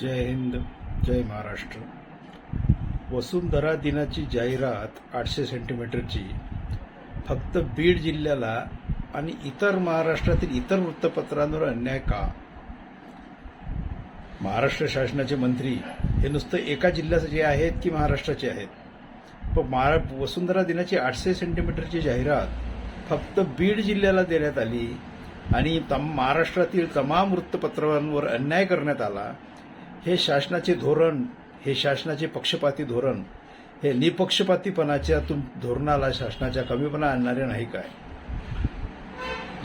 जय हिंद जय महाराष्ट्र. वसुंधरा दिनाची जाहिरात आठशे सेंटीमीटरची. फक्त बीड जिल्ह्याला आणि इतर महाराष्ट्रातील इतर वृत्तपत्रांवर अन्याय का? महाराष्ट्र शासनाचे मंत्री हे नुसतं एका जिल्ह्याचे आहेत की महाराष्ट्राचे आहेत. पण महारा वसुंधरा दिनाची आठशे सेंटीमीटरची जाहिरात फक्त बीड जिल्ह्याला देण्यात आली आणि तम महाराष्ट्रातील तमाम वृत्तपत्रांवर अन्याय करण्यात आला. हे शासनाचे धोरण हे शासनाचे पक्षपाती धोरण हे निपक्षपातीपणाच्या तुम धोरणाला शासनाच्या कमीपणा आणणारे नाही काय?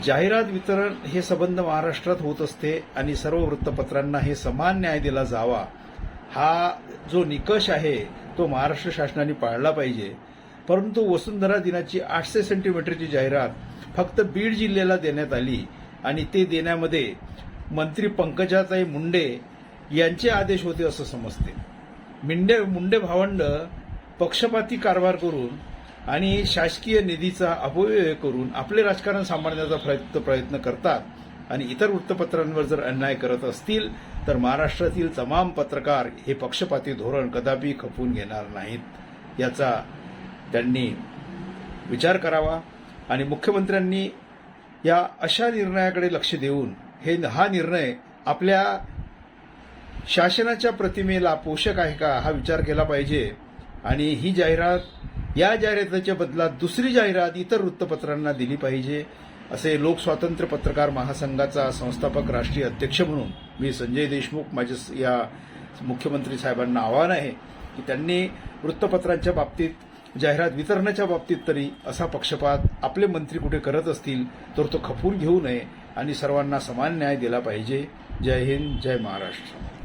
जाहिरात वितरण हे संबंध महाराष्ट्रात होत असते आणि सर्व वृत्तपत्रांना हे समान न्याय दिला जावा. हा जो निकष आहे तो महाराष्ट्र शासनाने पाळला पाहिजे. परंतु वसुंधरा दिनाची आठशे सेंटीमीटरची जाहिरात फक्त बीड जिल्ह्याला देण्यात आली आणि ते देण्यामध्ये मंत्री पंकजाताई मुंडे यांचे आदेश होते असं समजते. मिंडे मुंडे भावंड पक्षपाती कारभार करून आणि शासकीय निधीचा अपव्यय करून आपले राजकारण सांभाळण्याचा प्रयत्न प्रयत्न करतात आणि इतर वृत्तपत्रांवर जर अन्याय करत असतील तर महाराष्ट्रातील तमाम पत्रकार हे पक्षपाती धोरण कदापि खपवून घेणार नाहीत याचा त्यांनी विचार करावा आणि मुख्यमंत्र्यांनी या अशा निर्णयाकडे लक्ष देऊन हे हा निर्णय आपल्या शासनाच्या प्रतिमेला पोषक आहे का हा विचार केला पाहिजे? आणि ही जाहिरात या जाहिरातीच्या बदलात दुसरी जाहिरात इतर वृत्तपत्रांना दिली पाहिजे असे लोकस्वातंत्र्य पत्रकार महासंघाचा संस्थापक राष्ट्रीय अध्यक्ष म्हणून मी संजय देशमुख माझे या मुख्यमंत्री साहेबांना आवाहन आहे की त्यांनी वृत्तपत्रांच्या बाबतीत जाहिरात वितरणाच्या बाबतीत तरी असा पक्षपात आपले मंत्री कुठे करत असतील तर तो खपून घेऊ नये आणि सर्वांना समान न्याय दिला पाहिजे. जय हिंद जय महाराष्ट्र.